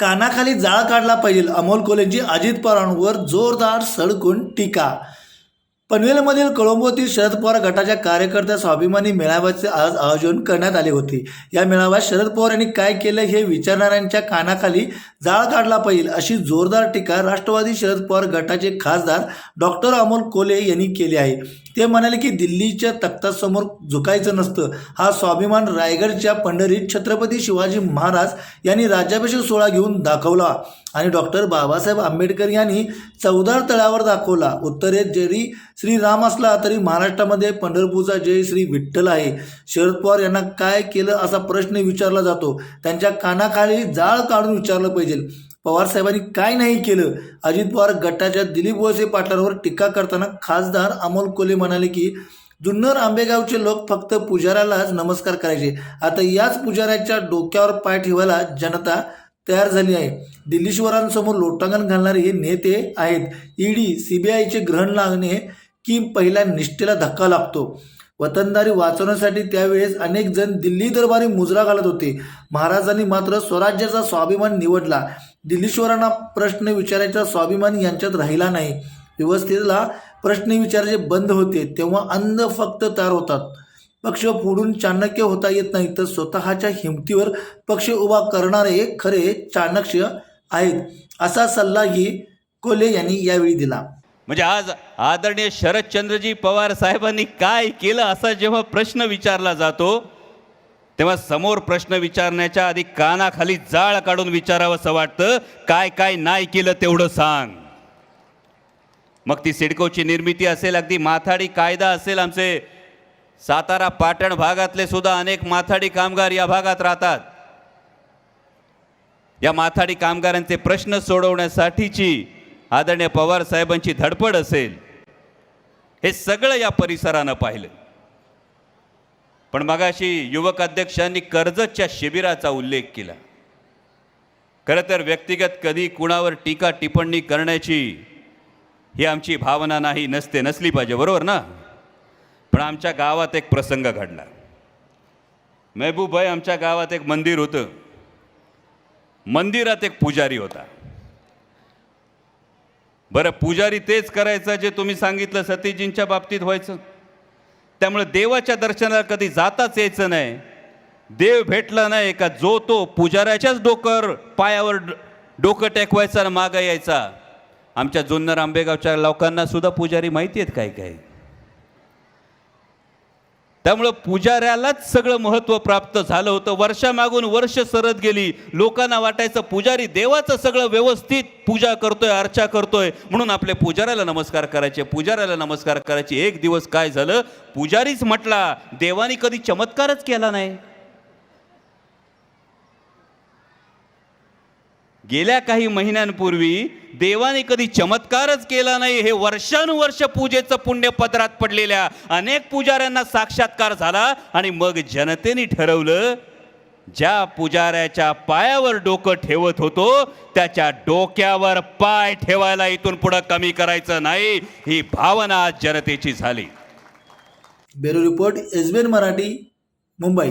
कानाखाली जाळ काढला पाहिजे. अमोल कोलेंची अजित पवारांवर जोरदार सडकून टीका. पनवेलमधील कळंबोतील शरद पवार गटाच्या कार्यकर्त्या स्वाभिमानी मेळाव्याचे आज आयोजन करण्यात आले होते. या मेळाव्यात शरद पवार यांनी काय केलं हे विचारणाऱ्यांच्या कानाखाली जाळ काढला पाहिजे अशी जोरदार टीका राष्ट्रवादी शरद पवार गटाचे खासदार डॉक्टर अमोल कोले यांनी केली आहे. ते म्हणाले की दिल्लीच्या तख्तासमोर झुकायचं नसतं. हा स्वाभिमान रायगडच्या पंढरीत छत्रपती शिवाजी महाराज यांनी राज्याभिषेक सोहळा घेऊन दाखवला. आणि डॉक्टर बाबासाहेब आंबेडकर यांनी चौदार तळावर दाखवला. उत्तरेत जरी श्रीराम असला तरी महाराष्ट्रामध्ये पंढरपूरचा जय श्री विठ्ठल आहे. शरद पवार यांना काय केलं असा प्रश्न विचारला जातो. त्यांच्या कानाखाली जाळ काढून विचारलं पाहिजे. पवार साहेबांनी काय नाही केलं? अजित पवार गटाच्या दिलीप वळसे पाटलांवर टीका करताना खासदार अमोल कोले म्हणाले की जुन्नर आंबेगावचे लोक फक्त पुजाऱ्यालाच नमस्कार करायचे. आता याच पुजाऱ्याच्या डोक्यावर पाय ठेवायला जनता तयार झाली आहे. दिल्लीश्वरांसमोर लोटांगण घालणारे हे नेते आहेत. ईडी सीबीआयचे ग्रहण लागणे की पहिल्या निष्ठेला धक्का लागतो. वतनदारी वाचवण्यासाठी त्यावेळेस अनेक जण दिल्ली दरबारी मुजरा घालत होते. महाराजांनी मात्र स्वराज्याचा स्वाभिमान निवडला. दिल्लीश्वरांना प्रश्न विचारायचा स्वाभिमान यांच्यात राहिला नाही. व्यवस्थेला प्रश्न विचारायचे बंद होते तेव्हा अंध फक्त तयार होतात. पक्ष फोडून चाणक्य होता येत नाही तर स्वतःच्या हिमतीवर पक्ष उभा करणारे खरे चाणक्य आहेत असा सल्लाही कोले यांनी यावेळी दिला. म्हणजे आज आदरणीय शरदचंद्रजी पवार साहेबांनी काय केलं असा जेव्हा प्रश्न विचारला जातो तेव्हा समोर प्रश्न विचारण्याच्या आधी कानाखाली जाळ काढून विचारावं असं वाटतं. काय काय नाही केलं तेवढं सांग. मग ती सिडकोची निर्मिती असेल अगदी माथाडी कायदा असेल आमचे. सातारा पाटण भागातले सुद्धा अनेक माथाडी कामगार या भागात राहतात. या माथाडी कामगारांचे प्रश्न सोडवण्यासाठीची आदरणीय पवार साहेबांची धडपड असेल. हे सगळं या परिसरानं पाहिलं. पण मगाशी युवक अध्यक्षांनी कर्जतच्या शिबिराचा उल्लेख केला. खरं तर व्यक्तिगत कधी कुणावर टीका टिप्पणी करण्याची ही आमची भावना नाही नसते नसली पाहिजे बरोबर ना? पण आमच्या गावात एक प्रसंग घडला. महबूब भाई आमच्या गावात एक मंदिर होतं. मंदिरात एक पुजारी होता. बरं पुजारी तेच करायचं जे तुम्ही सांगितलं सतीजींच्या बाबतीत व्हायचं. त्यामुळे देवाच्या दर्शनाला कधी जाताच यायचं नाही. देव भेटला नाही का जो तो पुजाऱ्याच्याच डोकर पायावर ड- डोकं टेकवायचा मागं यायचा. आमच्या जुन्नर आंबेगावच्या लोकांना सुद्धा पुजारी माहिती आहेत काय काय त्यामुळं पुजाऱ्यालाच सगळं महत्त्व प्राप्त झालं होतं. वर्षामागून वर्ष सरत गेली. लोकांना वाटायचं पुजारी देवाचं सगळं व्यवस्थित पूजा करतोय अर्चा करतोय. म्हणून आपल्या पुजाऱ्याला नमस्कार करायचे. पुजाऱ्याला नमस्कार करायचे. एक दिवस काय झालं? पुजारीच म्हटला देवानी कधी चमत्कारच केला नाही. गेल्या काही महिन्यांपूर्वी देवाने कधी चमत्कारच केला नाही हे वर्षानुवर्ष पूजेचं पुण्य पदरात पडलेल्या अनेक पुजाऱ्यांना साक्षात्कार झाला आणि मग जनतेने ठरवलं ज्या पुजाऱ्याच्या पायावर डोकं ठेवत होतो त्याच्या डोक्यावर पाय ठेवायला इथून पुढं कमी करायचं नाही ही भावना आज जनतेची झाली. Bureau report S Marathi Mumbai.